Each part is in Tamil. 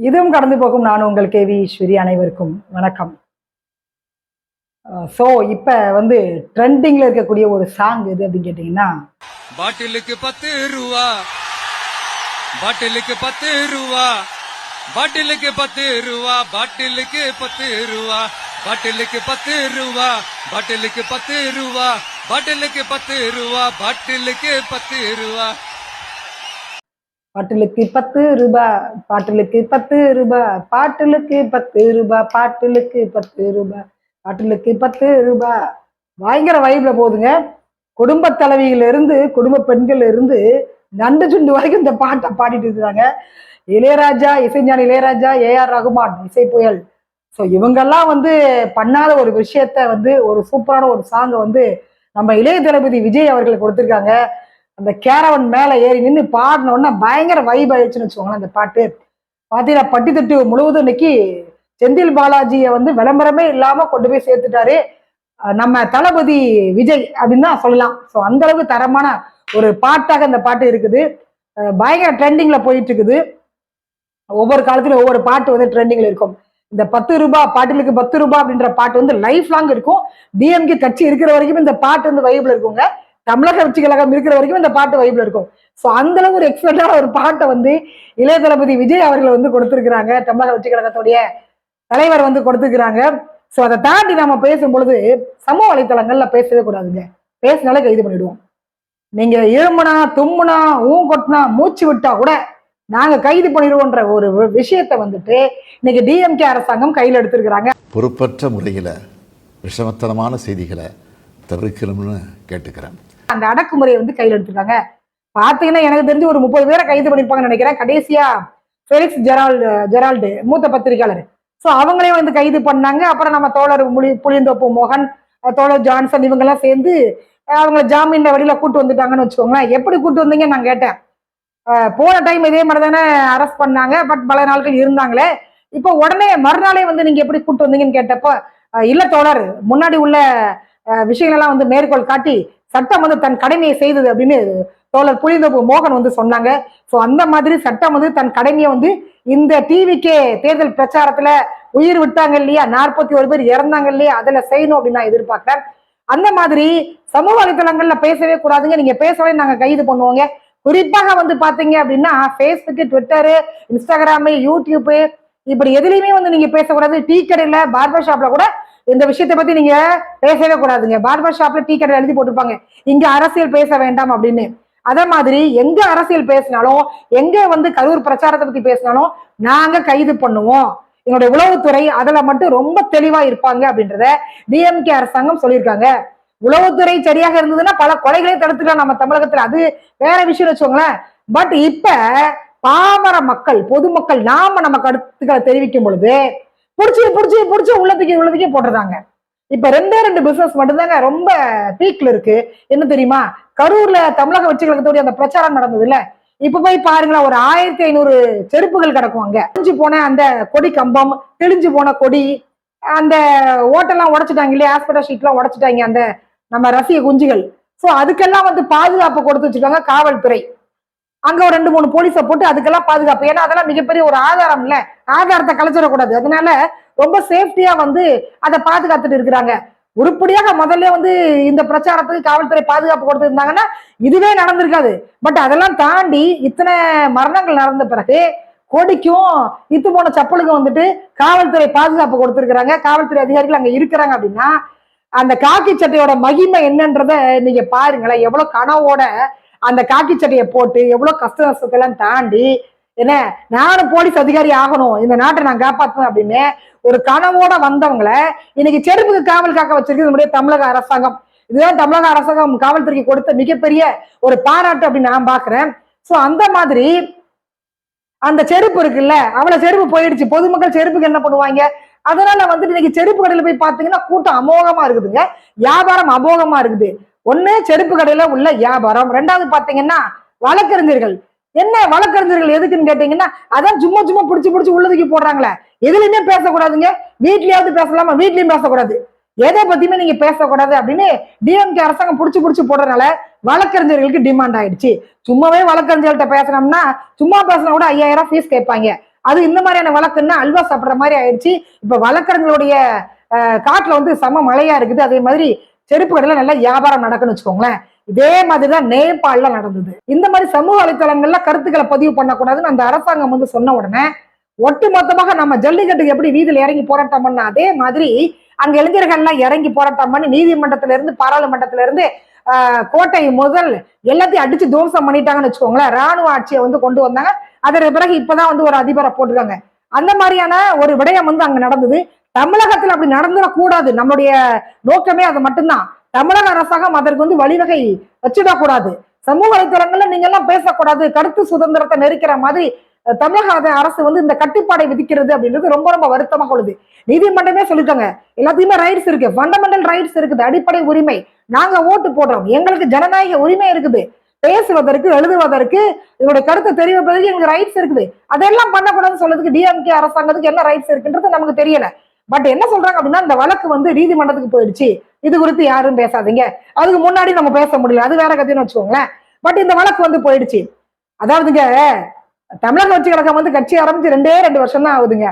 இதுவும் கடந்து போகும் நான் உங்கள் கேவி ஈஸ்வரி அனைவருக்கும் வணக்கம். ஸோ இப்போ வந்து ட்ரெண்டிங்கில் இருக்கக்கூடிய ஒரு சாங் எது அப்படின்னு கேட்டிங்கன்னா பாட்டிலுக்கு பத்து ரூபா பாட்டிலுக்கு பத்து ரூபா பாட்டிலுக்கு பத்து ரூபா பாட்டிலுக்கு பத்து ரூபா பாட்டிலுக்கு பத்து ரூபா பாட்டிலுக்கு பத்து ரூபா பாட்டிலுக்கு பத்து ரூபா பாட்டிலுக்கு பத்து ரூபா பாட்டிலுக்கு பத்து ரூபாய் பாட்டிலுக்கு பத்து ரூபாய் பாட்டிலுக்கு பத்து ரூபாய் பாட்டிலுக்கு பத்து ரூபாய் பாட்டிலுக்கு பத்து ரூபாய் பயங்கர வைப்ல போகுதுங்க குடும்ப தலைவியில இருந்து குடும்ப பெண்கள் இருந்து நண்டு சுண்டு வரைக்கும் இந்த பாட்டை பாடிட்டு இருக்கிறாங்க. இளையராஜா இசைஞானி இளையராஜா ஏஆர் ரகுமான் இசை புயல். ஸோ இவங்கெல்லாம் வந்து பண்ணாத ஒரு விஷயத்த வந்து ஒரு சூப்பரான ஒரு சாங்கை வந்து நம்ம இளைய தளபதி விஜய் அவர்கள் கொடுத்துருக்காங்க. அந்த கேரவன் மேலே ஏறி நின்று பாடின உடனே பயங்கர வைப் ஆயிடுச்சுன்னு வச்சுக்கோங்களேன் அந்த பாட்டு. பார்த்தீங்கன்னா பட்டி முழுவதும் இன்னைக்கு செந்தில் பாலாஜியை வந்து விளம்பரமே இல்லாமல் கொண்டு போய் சேர்த்துட்டாரு. நம்ம தளபதி விஜய் அப்படின்னு தான் சொல்லலாம். ஸோ அந்த அளவுக்கு தரமான ஒரு பாட்டாக இந்த பாட்டு இருக்குது. பயங்கர ட்ரெண்டிங்ல போயிட்டு இருக்குது ஒவ்வொரு காலத்திலும் ஒவ்வொரு பாட்டு வந்து ட்ரெண்டிங்ல இருக்கும். இந்த பத்து ரூபாய் பாட்டிலுக்கு பத்து ரூபாய் அப்படின்ற பாட்டு வந்து லைஃப் லாங் இருக்கும் டிஎம்கே கட்சி இருக்கிற வரைக்கும் இந்த பாட்டு வந்து வைபில் இருக்குங்க. தமிழக கட்சி கழகம் இருக்கிற வரைக்கும் இந்த பாட்டு வைப்ல இருக்கும். ஸோ அந்த அளவு ஒரு எக்ஸ்பர்ட்டான ஒரு பாட்டை வந்து இளைய தளபதி விஜய் அவர்கள் வந்து கொடுத்திருக்கிறாங்க. தமிழக கட்சி கழகத்துடைய தலைவர் வந்து கொடுத்துருக்கிறாங்க. ஸோ அதை தாண்டி நாம பேசும் பொழுது சமூக வலைத்தளங்கள்ல பேசவே கூடாதுங்க. பேசினாலே கைது பண்ணிடுவோம். நீங்க எழும்புனா தும்முனா ஊன் கொட்டினா மூச்சு விட்டா கூட நாங்க கைது பண்ணிடுவோன்ற ஒரு விஷயத்த விஷயத்தை வந்துட்டு இன்னைக்கு டிஎம்கே அரசாங்கம் கையில் எடுத்திருக்கிறாங்க. பொறுப்பற்ற முறையில் விஷமத்தனமான செய்திகளை தவிர்க்கணும்னு கேட்டுக்கிறேன். அந்த அடக்குமுறையை வந்து கையில் எடுத்திருக்காங்க. பார்த்தீங்கன்னா எனக்கு தெரிஞ்சு ஒரு முப்பது பேரை கைது பண்ணியிருப்பாங்கன்னு நினைக்கிறேன். கடைசியா ஃபெலிக்ஸ் ஜெரால்டு ஜெரால்டு மூத்த பத்திரிகையாளர். ஸோ அவங்களையும் வந்து கைது பண்ணாங்க. அப்புறம் நம்ம தோழர் முளி புளியந்தோப்பு மோகன் தோழர் ஜான்சன் இவங்கெல்லாம் சேர்ந்து அவங்கள ஜாமீன்ல வழியில கூட்டு வந்துட்டாங்கன்னு வச்சுக்கோங்களேன். எப்படி கூட்டு வந்தீங்க நான் கேட்டேன். போன டைம் இதே மாதிரி தானே அரெஸ்ட் பண்ணாங்க. பட் பல நாட்கள் இருந்தாங்களே. இப்போ உடனே மறுநாளே வந்து நீங்க எப்படி கூட்டு வந்தீங்கன்னு கேட்டப்போ இல்லை இல்ல தோழர் முன்னாடி உள்ள விஷயங்கள்லாம் விஷயங்களெல்லாம் வந்து மேற்கோள் காட்டி சட்டம் வந்து தன் கடமையை செய்தது அப்படின்னு தோழர் புளிந்தோப்பு மோகன் வந்து சொன்னாங்க. ஸோ அந்த மாதிரி சட்டம் வந்து தன் கடமையை வந்து இந்த டிவிக்கே தேர்தல் பிரச்சாரத்துல உயிர் விட்டாங்க இல்லையா? நாற்பத்தி ஒரு பேர் இறந்தாங்க இல்லையா? அதில் செய்யணும் அப்படின்னு நான் எதிர்பார்க்குறேன். அந்த மாதிரி சமூக வலைதளங்கள்ல பேசவே கூடாதுங்க. நீங்க பேசவே நாங்க கைது பண்ணுவோங்க. குறிப்பாக வந்து பாத்தீங்க அப்படின்னா ஃபேஸ்புக்கு ட்விட்டரு இன்ஸ்டாகிராமு யூடியூப்பு இப்படி எதுலையுமே வந்து நீங்க பேசக்கூடாது. டீ கடையில பார்பர் ஷாப்ல கூட இந்த விஷயத்தை பத்தி நீங்க பேசவே கூடாதுங்க. பார்பர் ஷாப்ல டீ கடையில் எழுதி போட்டிருப்பாங்க. இங்க அரசியல் பேச வேண்டாம் அப்படின்னு. அதே மாதிரி எங்க அரசியல் பேசினாலும் எங்க வந்து கரூர் பிரச்சாரத்தை பத்தி பேசினாலும் நாங்க கைது பண்ணுவோம். எங்களுடைய உளவுத்துறை அதுல மட்டும் ரொம்ப தெளிவா இருப்பாங்க அப்படின்றத டிஎம்கே அரசாங்கம் சொல்லியிருக்காங்க. உளவுத்துறை சரியாக இருந்ததுன்னா பல கொலைகளை தடுத்துக்கலாம் நம்ம தமிழகத்துல. அது வேற விஷயம் வச்சுக்கோங்களேன். பட் இப்ப பாமர மக்கள் பொதுமக்கள் நாம நம்ம கருத்துக்களை தெரிவிக்கும் பொழுது புடிச்சு புடிச்சு புடிச்சு உள்ளதுக்கே உள்ளதுக்கே போட்டுருந்தாங்க. இப்ப ரெண்டே ரெண்டு பிசினஸ் மட்டும்தாங்க ரொம்ப பீக்ல இருக்கு. என்ன தெரியுமா? கரூர்ல தமிழக வெற்றி கழகத்துடைய அந்த பிரச்சாரம் நடந்தது இல்ல இப்ப போய் பாருங்களேன் ஒரு ஆயிரத்தி ஐநூறு செருப்புகள் கிடக்கும் அங்க. தெளிஞ்சு போன அந்த கொடி கம்பம் தெளிஞ்சு போன கொடி அந்த ஓட்டெல்லாம் உடைச்சிட்டாங்க இல்லையா? ஹாஸ்பிட்டல் ஷீட்லாம் உடைச்சிட்டாங்க அந்த நம்ம ரசிக குஞ்சுகள். சோ அதுக்கெல்லாம் வந்து பாதுகாப்பு கொடுத்து வச்சிருக்காங்க காவல்துறை. அங்க ஒரு ரெண்டு மூணு போலீஸை போட்டு அதுக்கெல்லாம் பாதுகாப்பு. ஏன்னா அதெல்லாம் மிகப்பெரிய ஒரு ஆதாரம் இல்ல ஆதாரத்தை கலைச்சிடக்கூடாது. அதனால ரொம்ப சேஃப்டியா வந்து அதை பாதுகாத்துட்டு இருக்கிறாங்க. உருப்படியாக முதல்ல வந்து இந்த பிரச்சாரத்துக்கு காவல்துறை பாதுகாப்பு கொடுத்திருந்தாங்கன்னா இதுவே நடந்திருக்காது. பட் அதெல்லாம் தாண்டி இத்தனை மரணங்கள் நடந்த பிறகு கொடிக்கும் இத்து போன சப்பலுக்கும் வந்துட்டு காவல்துறை பாதுகாப்பு கொடுத்திருக்கிறாங்க. காவல்துறை அதிகாரிகள் அங்க இருக்கிறாங்க அப்படின்னா அந்த காக்கி சட்டையோட மகிமை என்னன்றத நீங்க பாருங்களேன். எவ்வளவு கனவோட அந்த காக்கி சட்டையை போட்டு எவ்வளவு கஷ்ட கஷ்டத்தெல்லாம் தாண்டி என்ன நானும் போலீஸ் அதிகாரி ஆகணும் இந்த நாட்டை நான் காப்பாற்றணும் அப்படின்னு ஒரு கனவோட வந்தவங்கள இன்னைக்கு செருப்புக்கு காவல் காக்க வச்சிருக்கு நம்முடைய தமிழக அரசாங்கம். இதுதான் தமிழக அரசாங்கம் காவல்துறைக்கு கொடுத்த மிகப்பெரிய ஒரு பாராட்டு அப்படின்னு நான் பாக்குறேன் சோ அந்த மாதிரி அந்த செருப்பு இருக்குல்ல அவ்வளவு செருப்பு போயிடுச்சு. பொதுமக்கள் செருப்புக்கு என்ன பண்ணுவாங்க? அதனால வந்துட்டு இன்னைக்கு செருப்பு கடையில் போய் பாத்தீங்கன்னா கூட்டம் அமோகமா இருக்குதுங்க. வியாபாரம் அமோகமா இருக்குது. ஒண்ணு செருப்பு கடையில உள்ள வியாபாரம். ரெண்டாவது பாத்தீங்கன்னா வழக்கறிஞர்கள். என்ன வழக்கறிஞர்கள் எதுக்குன்னு கேட்டீங்கன்னா அதான் சும்மா சும்மா புடிச்சு புடிச்சு உள்ளதுக்கு போடுறாங்களே. எதுலையுமே பேசக்கூடாதுங்க. வீட்லயாவது பேசலாமா? வீட்லயும் பேசக்கூடாது. எதை பத்தியுமே நீங்க பேசக்கூடாது அப்படின்னு டிஎம்கே அரசாங்கம் புடிச்சு புடிச்சு போடுறதுனால வழக்கறிஞர்களுக்கு டிமாண்ட் ஆயிடுச்சு. சும்மாவே வழக்கறிஞர்கள்ட்ட பேசணும்னா சும்மா பேசினா கூட ஐயாயிரம் ஃபீஸ் கேட்பாங்க. அது இந்த மாதிரியான வழக்குன்னா அல்வா சாப்பிடுற மாதிரி ஆயிடுச்சு. இப்ப வழக்கறிஞர்களுடைய காட்டுல வந்து செம மழையா இருக்குது. அதே மாதிரி செருப்பு கடையில நல்லா வியாபாரம் நடக்குன்னு வச்சுக்கோங்களேன். இதே மாதிரிதான் நேபாளில நடந்தது. இந்த மாதிரி சமூக வலைத்தளங்கள்ல கருத்துக்களை பதிவு பண்ணக்கூடாதுன்னு அந்த அரசாங்கம் வந்து சொன்ன உடனே ஒட்டு மொத்தமாக நம்ம ஜல்லிக்கட்டுக்கு எப்படி வீதியில் இறங்கி போராட்டம் பண்ண அதே மாதிரி அங்க இளைஞர்கள்லாம் இறங்கி போராட்டம் பண்ணி நீதிமன்றத்துல இருந்து பாராளுமன்றத்துல இருந்து கோட்டை முதல் எல்லாத்தையும் அடிச்சு துவம்சம் பண்ணிட்டாங்கன்னு வச்சுக்கோங்களேன். ராணுவ ஆட்சியை வந்து கொண்டு வந்தாங்க. அதற்கு பிறகு இப்பதான் வந்து ஒரு அதிபரை போட்டிருக்காங்க. அந்த மாதிரியான ஒரு விடயம் வந்து அங்க நடந்தது. தமிழகத்துல அப்படி நடந்துடக்கூடாது. நம்மளுடைய நோக்கமே அது மட்டும்தான். தமிழக அரசாங்கம் அதற்கு வந்து வழிவகை வச்சிடக்கூடாது சமூக வலைத்தளங்கள்ல நீங்க எல்லாம் பேசக்கூடாது. கருத்து சுதந்திரத்தை நெருக்கிற மாதிரி தமிழக அரசு வந்து இந்த கட்டுப்பாடை விதிக்கிறது அப்படின்றது ரொம்ப ரொம்ப வருத்தமாக உள்ளது நீதிமன்றமே சொல்லிட்டாங்க எல்லாத்தையுமே ரைட்ஸ் இருக்கு. ஃபண்டமெண்டல் ரைட்ஸ் இருக்குது. அடிப்படை உரிமை. நாங்க ஓட்டு போடுறோம். எங்களுக்கு ஜனநாயக உரிமை இருக்குது. பேசுவதற்கு எழுதுவதற்கு இதோட கருத்தை தெரிவிப்பதற்கு எங்களுக்கு ரைட்ஸ் இருக்குது. அதெல்லாம் பண்ணக்கூடாதுன்னு சொல்றதுக்கு டிஎம்கே அரசாங்கத்துக்கு என்ன ரைட்ஸ் இருக்குன்றது நமக்கு தெரியல. பட் என்ன சொல்றாங்க அப்படின்னா இந்த வழக்கு வந்து நீதிமன்றத்துக்கு போயிடுச்சு. இது குறித்து யாரும் பேசாதீங்க. அதுக்கு முன்னாடி நம்ம பேச முடியல. அது வேற கதைன்னு வச்சுக்கோங்களேன். பட் இந்த வழக்கு வந்து போயிடுச்சு. அதாவதுங்க தமிழக கட்சி கழகம் வந்து கட்சி ஆரம்பிச்சு ரெண்டே ரெண்டு வருஷம் தான் ஆகுதுங்க.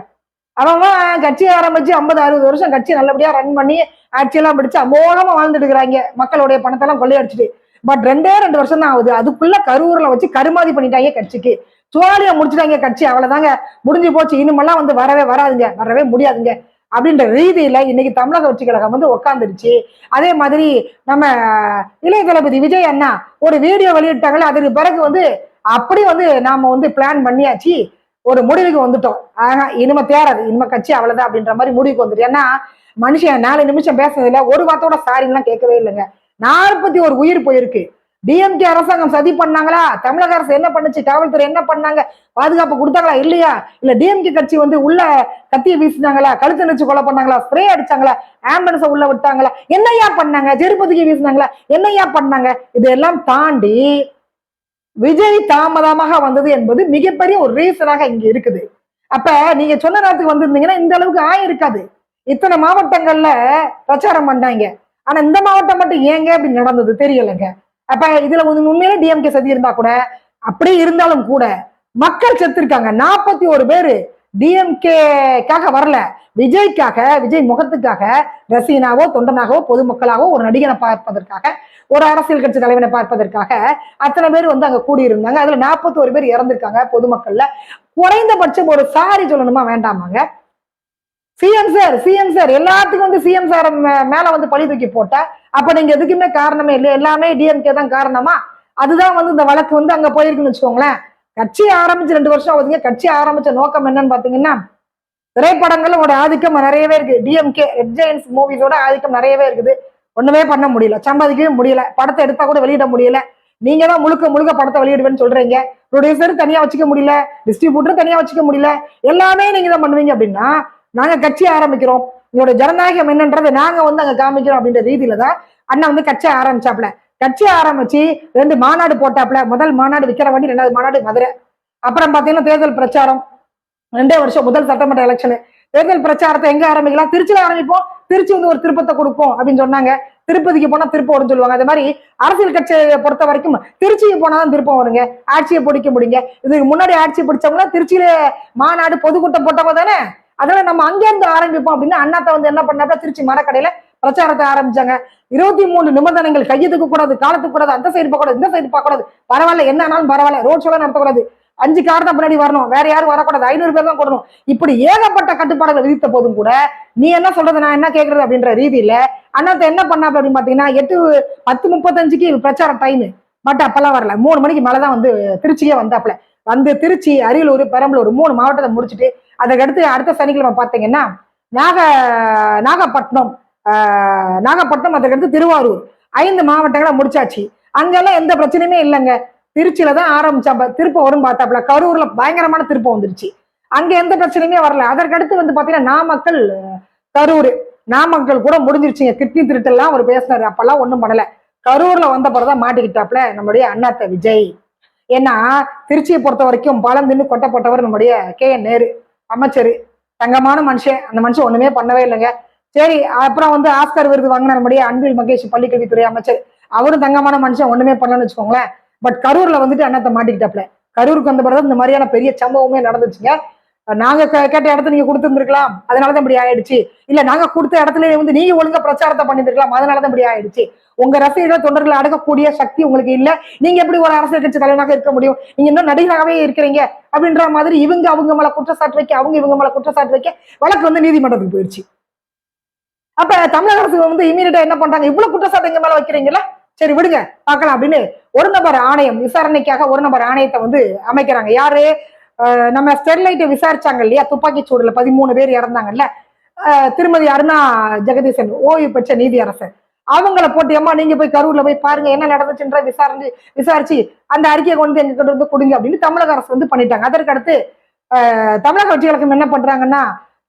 அவன் கட்சி ஆரம்பிச்சு ஐம்பது அறுபது வருஷம் கட்சி நல்லபடியா ரன் பண்ணி ஆட்சியெல்லாம் பிடிச்சு அமோகமா வாழ்ந்துட்டு இருக்கிறாங்க மக்களுடைய பணத்தெல்லாம் கொள்ளையடிச்சிட்டு. பட் ரெண்டே ரெண்டு வருஷம் தான் ஆகுது. அதுக்குள்ள கரூரில் வச்சு கருமாதி பண்ணிட்டாங்க கட்சிக்கு. சுவாலியா முடிச்சுட்டாங்க கட்சி. அவ்வளவுதாங்க முடிஞ்சு போச்சு. இனிமெல்லாம் வந்து வரவே வராதுங்க. வரவே முடியாதுங்க. அப்படின்ற ரீதியில இன்னைக்கு தமிழக கட்சி கழகம் வந்து உட்காந்துருச்சு அதே மாதிரி நம்ம இளைய தளபதி விஜய் அண்ணா ஒரு வீடியோ வெளியிட்டாங்களே அதுக்கு பிறகு வந்து அப்படி வந்து நாம வந்து பிளான் பண்ணியாச்சு. ஒரு முடிவுக்கு வந்துட்டோம். ஆஹா இனிமே தேராது இனிமே கட்சி அவ்வளவுதான் அப்படின்ற மாதிரி முடிவுக்கு வந்துட்டு ஏன்னா மனுஷன் நாலு நிமிஷம் பேசுறதுல ஒரு வார்த்தையோட சாரின்லாம் கேட்கவே இல்லைங்க. நாற்பத்தி ஒரு உயிர் போயிருக்கு. டிஎம்கே அரசாங்கம் சதி பண்ணாங்களா? தமிழக அரசு என்ன பண்ணுச்சு? காவல்துறை என்ன பண்ணாங்க? பாதுகாப்பு கொடுத்தாங்களா? இல்லையா? இல்ல டிஎம்கே கட்சி வந்து உள்ள கத்திய வீசினாங்களா? கழுத்து நினைச்சு கொலை பண்ணாங்களா? ஸ்ப்ரே அடிச்சாங்களா? ஆம்புலன்ஸை உள்ள விட்டாங்களா? என்னையா பண்ணாங்க? செருப்பதிக்கு வீசினாங்களா? என்னையா பண்ணாங்க? இதெல்லாம் தாண்டி விஜய் தாமதமாக வந்தது என்பது மிகப்பெரிய ஒரு ரீசனாக இங்க இருக்குது. அப்ப நீங்க சொன்ன நேரத்துக்கு வந்திருந்தீங்கன்னா இந்த அளவுக்கு ஆயிருக்காது இத்தனை மாவட்டங்கள்ல பிரச்சாரம் பண்ணாங்க. ஆனா இந்த மாவட்டம் மட்டும் ஏங்க இப்படி நடந்தது? தெரியலைங்க. அப்ப இதுல வந்து உண்மையிலே டிஎம்கே சதி இருந்தா கூட அப்படியே இருந்தாலும் கூட மக்கள் செத்துருக்காங்க. நாற்பத்தி ஒரு பேரு டிஎம்கேக்காக வரல. விஜய்க்காக விஜய் முகத்துக்காக ரசீனாவோ தொண்டனாகவோ பொதுமக்களாகவோ ஒரு நடிகனை பார்ப்பதற்காக ஒரு அரசியல் கட்சி தலைவனை பார்ப்பதற்காக அத்தனை பேர் வந்து அங்க கூடியிருந்தாங்க. அதுல நாற்பத்தி ஒரு பேர் இறந்திருக்காங்க பொதுமக்கள்ல. குறைந்தபட்சம் ஒரு சாரி சொல்லணுமா வேண்டாமாங்க? சிஎம் சார் சிஎம் சார் எல்லாத்துக்கும் வந்து சிஎம் சார் மேல வந்து பழி தூக்கி போட்ட. அப்ப நீங்க எதுக்குமே காரணமே இல்லை. எல்லாமே டிஎம்கே தான் காரணமா. அதுதான் வந்து இந்த வழக்கு வந்து அங்க போயிருக்குன்னு வச்சுக்கோங்களேன். கட்சி ஆரம்பிச்சு ரெண்டு வருஷம் ஆகுதுங்க. கட்சி ஆரம்பிச்ச நோக்கம் என்னன்னு பாத்தீங்கன்னா திரைப்படங்களோட ஆதிக்கம் நிறையவே இருக்கு. டிஎம்கே ரெட் ஜெயின்ஸ் மூவிஸோட ஆதிக்கம் நிறையவே இருக்குது. ஒண்ணுமே பண்ண முடியல. சம்பாதிக்கவே முடியல. படத்தை எடுத்தா கூட வெளியிட முடியல. நீங்க தான் முழுக்க முழுக்க படத்தை வெளியிடுவேன்னு சொல்றீங்க. ப்ரொடியூசர் தனியா வச்சுக்க முடியல. டிஸ்ட்ரிபியூட்டர் தனியா வச்சுக்க முடியல. எல்லாமே நீங்க தான் பண்ணுவீங்க அப்படின்னா நாங்க கட்சி ஆரம்பிக்கிறோம். உங்களோட ஜனநாயகம் என்னன்றதை நாங்க வந்து அங்க காமிக்கிறோம் அப்படின்ற ரீதியில தான் அண்ணா வந்து கட்சி ஆரம்பிச்சாப்ல கட்சி ஆரம்பிச்சு ரெண்டு மாநாடு போட்டாப்ல முதல் மாநாடு விக்கிரவாண்டி ரெண்டாவது மாநாடு மதுரை. அப்புறம் பாத்தீங்கன்னா தேர்தல் பிரச்சாரம். ரெண்டே வருஷம் முதல் சட்டமன்ற எலெக்ஷனு தேர்தல் பிரச்சாரத்தை எங்க ஆரம்பிக்கலாம்? திருச்சியில ஆரம்பிப்போம். திருச்சி வந்து ஒரு திருப்பத்தை கொடுக்கும் அப்படின்னு சொன்னாங்க. திருப்பதிக்கு போனா திருப்பம் வரும்னு சொல்லுவாங்க. அதே மாதிரி அரசியல் கட்சியை பொறுத்த வரைக்கும் திருச்சிக்கு போனாதான் திருப்பம் வருங்க. ஆட்சியை பிடிக்க முடியுங்க. இதுக்கு முன்னாடி ஆட்சி பிடிச்சவங்களா திருச்சியில மாநாடு பொதுக்கூட்டம் போட்டவங்க தானே? அதனால நம்ம அங்கேருந்து ஆரம்பிப்போம் அப்படின்னு அண்ணாத்த வந்து என்ன பண்ணாப்ப திருச்சி மரக்கடையில பிரச்சாரத்தை ஆரம்பிச்சாங்க. இருபத்தி மூணு நிபந்தனைகள் கையெழுத்துக்க கூடாது காலத்துக்கு கூடாது அந்த சைடு பார்க்க கூடாது இந்த சைடு பார்க்க கூடாது பரவாயில்ல என்ன ஆனாலும் பரவாயில்ல ரோட் ஷோலாம் நடத்தக்கூடாது. அஞ்சு கார் தான் பின்னாடி வரணும் வேற யாரும் வரக்கூடாது ஐநூறு பேர் தான் கூடணும். இப்படி ஏகப்பட்ட கட்டுப்பாடுகள் விதித்த போதும் கூட நீ என்ன சொல்றது நான் என்ன கேட்கறது அப்படின்ற ரீதியில அண்ணாத்த என்ன பண்ணா அப்படின்னு பாத்தீங்கன்னா எட்டு பத்து முப்பத்தஞ்சுக்கு பிரச்சாரம் டைம் பட் அப்பெல்லாம் வரல. மூணு மணிக்கு மேலதான் வந்து திருச்சியே வந்தாப்ல. வந்து திருச்சி அரியலூர் பெரம்பலூர் மூணு மாவட்டத்தை முடிச்சுட்டு அதுக்கடுத்து அடுத்த சனிக்கிழமை பார்த்தீங்கன்னா நாக நாகப்பட்டினம் நாகப்பட்டினம் அதுக்கடுத்து திருவாரூர் ஐந்து மாவட்டங்களை முடிச்சாச்சு. அங்கெல்லாம் எந்த பிரச்சனையுமே இல்லைங்க. திருச்சியில தான் ஆரம்பிச்சா திருப்பம் வரும் பார்த்தாப்புல கரூர்ல பயங்கரமான திருப்பம் வந்துருச்சு. அங்க எந்த பிரச்சனையுமே வரல. அதற்கடுத்து வந்து பாத்தீங்கன்னா நாமக்கல் கரூர் நாமக்கல் கூட முடிஞ்சிருச்சுங்க. கிட்னி திருட்டெல்லாம் அவர் பேசினாரு. அப்பெல்லாம் ஒன்றும் பண்ணல. கரூர்ல வந்த பிறகுதான் மாட்டிக்கிட்டாப்ல நம்முடைய அண்ணாத்த விஜய். ஏன்னா திருச்சியை பொறுத்த வரைக்கும் பழம் தின்னு கொட்டப்பட்டவர் நம்முடைய கே என் நேரு அமைச்சர். தங்கமான மனுஷன். அந்த மனுஷன் ஒண்ணுமே பண்ணவே இல்லைங்க. சரி அப்புறம் வந்து ஆஸ்கர் விருது வாங்கின நம்முடைய அன்பில் மகேஷ் பள்ளிக்கல்வித்துறை அமைச்சர். அவரும் தங்கமான மனுஷன் ஒண்ணுமே பண்ணலன்னு வச்சுக்கோங்களேன். பட் கரூர்ல வந்துட்டு அண்ணத்தை மாட்டிக்கிட்டாப்ல. கரூருக்கு வந்த பிறகு இந்த மாதிரியான பெரிய சம்பவமே நடந்துச்சுங்க நாங்க கேட்ட இடத்த நீங்க கொடுத்துருந்துருக்கலாம். அதனாலதான் இப்படி ஆயிடுச்சு. இல்ல நாங்க கொடுத்த இடத்துல வந்து நீங்க ஒழுங்கா பிரச்சாரத்தை பண்ணிருக்கலாம் அதனாலதான் இப்படி ஆயிடுச்சு. உங்க ரசிகர்கள் தொண்டர்களை அடக்கக்கூடிய சக்தி உங்களுக்கு இல்ல. நீங்க எப்படி ஒரு அரசியல் கட்சி தலைவனாக இருக்க முடியும்? நீங்க இன்னும் நடிகராகவே இருக்கிறீங்க. அப்படின்ற மாதிரி இவங்க அவங்க மேல குற்றச்சாட்டு வைக்க அவங்க இவங்க மேல குற்றச்சாட்டு வைக்க வழக்கு வந்து நீதிமன்றத்துக்கு போயிடுச்சு. அப்ப தமிழக அரசு வந்து இமீடியட்டா என்ன பண்றாங்க? இவ்வளவு குற்றச்சாட்டு எங்க மேல வைக்கிறீங்களா சரி விடுங்க. பார்க்கலாம் அப்படின்னு ஒரு நபர் ஆணையம் விசாரணைக்காக ஒரு நபர் ஆணையத்தை வந்து அமைக்கிறாங்க. யாரு? நம்ம ஸ்டெர்லைட்டை விசாரிச்சாங்க இல்லையா? துப்பாக்கி சூடுல பதிமூணு பேர் இறந்தாங்கல்ல? திருமதி அருணா ஜெகதீசன் ஓய்வு பெற்ற நீதி அரசர் அவங்கள போட்டு அம்மா நீங்க போய் கரூர்ல போய் பாருங்க என்ன நடந்துச்சுன்ற விசாரிச்சு விசாரிச்சு அந்த அறிக்கையை கொண்டு எங்க கொண்டு வந்து கொடுங்க அப்படின்னு தமிழக அரசு வந்து பண்ணிட்டாங்க. அதற்கு அடுத்து தமிழக கட்சிகளுக்கு என்ன பண்றாங்கன்னா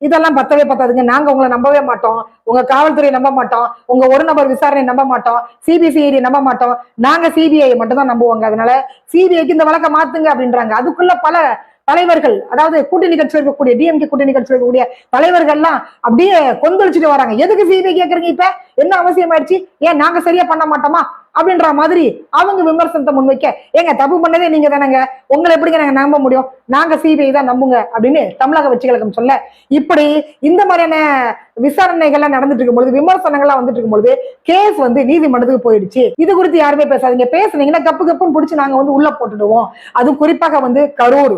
இதெல்லாம் பத்தவே பத்தாதுங்க. நாங்க உங்களை நம்பவே மாட்டோம். உங்க காவல்துறையை நம்ப மாட்டோம். உங்க ஒரு நபர் விசாரணை நம்ப மாட்டோம். சிபிசிஐடி நம்ப மாட்டோம். நாங்க சிபிஐ மட்டும் தான் நம்புவோங்க. அதனால சிபிஐக்கு இந்த வழக்கை மாத்துங்க அப்படின்றாங்க. அதுக்குள்ள பல தலைவர்கள் அதாவது கூட்டணி கட்சியில் இருக்கக்கூடிய டிஎம்கே கூட்டணி கட்சியில் இருக்கக்கூடிய தலைவர்கள்லாம் அப்படியே கொந்தளிச்சுட்டு வராங்க. எதுக்கு சிபிஐ கேக்குறீங்க இப்ப? என்ன அவசியம் ஆயிடுச்சு ஏன் நாங்க சரியா பண்ண மாட்டோமா? அப்படின்ற மாதிரி அவங்க விமர்சனத்தை முன்வைக்க. ஏங்க தப்பு பண்ணதே நீங்க தானங்க. உங்களை எப்படிங்க நாங்க நம்ப முடியும்? நாங்க சிபிஐ தான் நம்புங்க அப்படின்னு தமிழக வெற்றிகளுக்கும் சொல்ல. இப்படி இந்த மாதிரியான விசாரணைகள்லாம் நடந்துட்டு இருக்கும்பொழுது விமர்சனங்கள்லாம் வந்துட்டு இருக்கும்பொழுது கேஸ் வந்து நீதிமன்றத்துக்கு போயிடுச்சு. இது குறித்து யாருமே பேசாதீங்க. பேசுனீங்கன்னா கப்பு கப்புன்னு பிடிச்சி நாங்க வந்து உள்ள போட்டுடுவோம். அதுவும் குறிப்பாக வந்து கரூர்.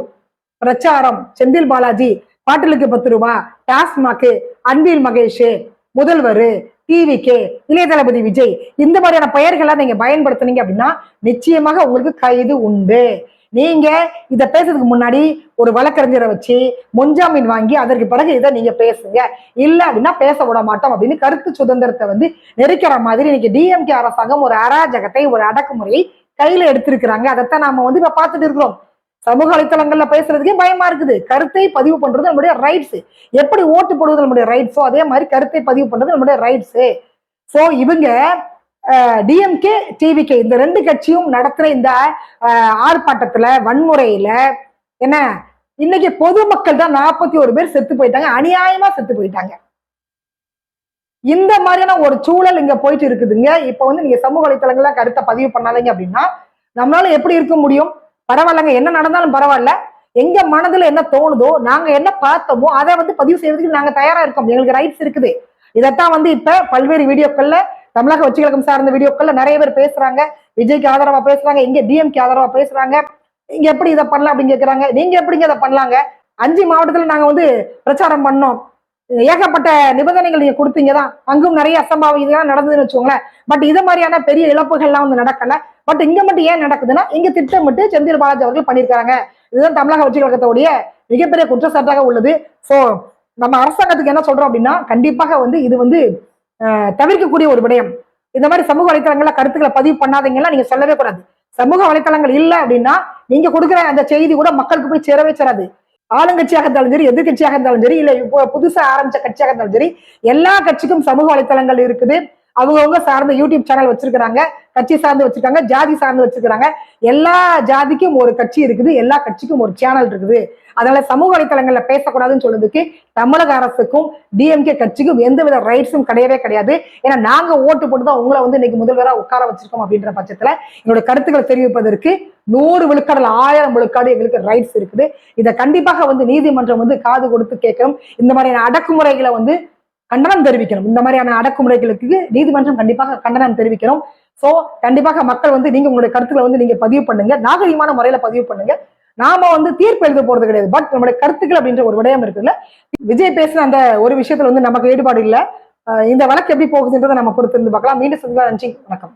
பிரச்சாரம். செந்தில் பாலாஜி பாட்டிலுக்கு பத்து ரூபா டாஸ்மாக்கு அன்பில் மகேஷ் முதல்வர் டிவிகே இளைய தளபதி விஜய். இந்த மாதிரியான பெயர்களை நீங்க பயன்படுத்துனீங்க அப்படின்னா நிச்சயமாக உங்களுக்கு கைது உண்டு. நீங்க இத பேசுறதுக்கு முன்னாடி ஒரு வழக்கறிஞரை வச்சு முன்ஜாமீன் வாங்கி அதற்கு பிறகு இதை நீங்க பேசுங்க. இல்ல அப்படின்னா பேச விட மாட்டோம் அப்படின்னு கருத்து சுதந்திரத்தை வந்து நெருக்கிற மாதிரி இன்னைக்கு டிஎம்கே அரசாங்கம் ஒரு அராஜகத்தை ஒரு அடக்குமுறையை கையில எடுத்திருக்கிறாங்க. அதைத்தான் நாம வந்து இப்ப பார்த்துட்டு இருக்கிறோம். சமூக வலைத்தளங்கள்ல பேசுறதுக்கே பயமா இருக்குது. கருத்தை பதிவு பண்றது நம்மளுடைய ரைட்ஸ் எப்படி ஓட்டு போடுவது நம்முடைய ரைட்ஸோ அதே மாதிரி கருத்தை பதிவு பண்றது நம்மளுடைய ரைட்ஸ் ஸோ இவங்க டிஎம்கே டிவிகே இந்த ரெண்டு கட்சியும் நடத்துற இந்த ஆர்ப்பாட்டத்துல வன்முறையில என்ன இன்னைக்கு பொதுமக்கள் தான் நாற்பத்தி ஒரு பேர் செத்து போயிட்டாங்க. அநியாயமா செத்து போயிட்டாங்க. இந்த மாதிரியான ஒரு சூழல் இங்க போயிட்டு இருக்குதுங்க. இப்ப வந்து நீங்க சமூக வலைத்தளங்கள்ல கருத்தை பதிவு பண்ணாதீங்க அப்படின்னா நம்மளால எப்படி இருக்க முடியும்? பரவாயில்லங்க. என்ன நடந்தாலும் பரவாயில்ல. எங்க மனதுல என்ன தோணுதோ நாங்க என்ன பார்த்தோமோ அதை வந்து பதிவு செய்யறதுக்கு நாங்க தயாரா இருக்கோம். எங்களுக்கு ரைட்ஸ் இருக்குது. இதைத்தான் வந்து இப்ப பல்வேறு வீடியோக்கள்ல தமிழக வச்சுக்கலகம் சார்ந்த வீடியோக்கள்ல நிறைய பேர் பேசுறாங்க. விஜய்க்கு ஆதரவா பேசுறாங்க. இங்க டிஎம்கே ஆதரவா பேசுறாங்க. இங்க எப்படி இதை பண்ணலாம் அப்படின்னு கேக்குறாங்க. நீங்க எப்படிங்க இதை பண்ணலாங்க? அஞ்சு மாவட்டத்துல நாங்க வந்து பிரச்சாரம் பண்ணோம். ஏகப்பட்ட நிபந்தனைகள் நீங்க கொடுத்தீங்க தான் அங்கும் நிறைய அசம்பாவிதம் இதெல்லாம் நடந்ததுன்னு வச்சுக்கோங்களேன். பட் இது மாதிரியான பெரிய இழப்புகள்லாம் வந்து நடக்கல. பட் இங்க மட்டும் ஏன் நடக்குதுன்னா இங்க திட்டமிட்டு செந்தில் பாலாஜி அவர்கள் பண்ணியிருக்காங்க. இதுதான் தமிழக வெற்றி கழகத்தோடைய மிகப்பெரிய குற்றச்சாட்டாக உள்ளது. சோ நம்ம அரசாங்கத்துக்கு என்ன சொல்றோம் அப்படின்னா கண்டிப்பாக வந்து இது வந்து தவிர்க்கக்கூடிய ஒரு விடயம். இந்த மாதிரி சமூக வலைத்தளங்கள்ல கருத்துக்களை பதிவு பண்ணாதீங்கன்னா நீங்க சொல்லவே கூடாது. சமூக வலைத்தளங்கள் இல்லை அப்படின்னா நீங்க கொடுக்குற அந்த செய்தி கூட மக்களுக்கு போய் சேரவே சேராது. ஆளுங்கட்சியாக இருந்தாலும் சரி எதிர்கட்சியாக இருந்தாலும் சரி இல்ல இப்போ புதுசா ஆரம்பிச்ச கட்சியாக இருந்தாலும் சரி எல்லா கட்சிக்கும் சமூக வலைத்தளங்கள் இருக்குது. அவங்கவுங்க சார்ந்த யூடியூப் சேனல் வச்சிருக்கிறாங்க கட்சி சார்ந்து வச்சிருக்காங்க ஜாதி சார்ந்து வச்சிருக்கிறாங்க. எல்லா ஜாதிக்கும் ஒரு கட்சி இருக்குது எல்லா கட்சிக்கும் ஒரு சேனல் இருக்குது. அதனால சமூக வலைத்தளங்கள்ல பேசக்கூடாதுன்னு சொல்றதுக்கு தமிழக அரசுக்கும் டிஎம்கே கட்சிக்கும் எந்தவித ரைட்ஸும் கிடையவே கிடையாது. ஏன்னா நாங்க ஓட்டு போட்டு தான் உங்களை வந்து இன்னைக்கு முதல்வரா உட்கார வச்சிருக்கோம் அப்படின்ற பட்சத்துல என்னோட கருத்துக்களை தெரிவிப்பதற்கு நூறு விழுக்காடு ஆயிரம் விழுக்காடு எங்களுக்கு ரைட்ஸ் இருக்குது. இதை கண்டிப்பாக வந்து நீதிமன்றம் வந்து காது கொடுத்து கேட்கணும். இந்த மாதிரியான அடக்குமுறைகளை வந்து கண்டனம் தெரிவிக்கணும். இந்த மாதிரியான அடக்குமுறைகளுக்கு நீதிமன்றம் கண்டிப்பாக கண்டனம் தெரிவிக்கணும். சோ கண்டிப்பாக மக்கள் வந்து நீங்க உங்களுடைய கருத்துக்களை வந்து நீங்க பதிவு பண்ணுங்க. நாகரிகமான முறையில பதிவு பண்ணுங்க. நாம வந்து தீர்ப்பு எழுத போறது கிடையாது. பட் நம்மளுடைய கருத்துக்கள் அப்படின்ற ஒரு விடயம் இருக்குல்ல விஜய் பேசின அந்த ஒரு விஷயத்துல வந்து நமக்கு ஈடுபாடு இல்ல. இந்த வழக்கு எப்படி போகுதுன்றதை நம்ம பொறுத்திருந்து பார்க்கலாம். மீண்டும் சந்திக்கலாம் நன்றி. வணக்கம்.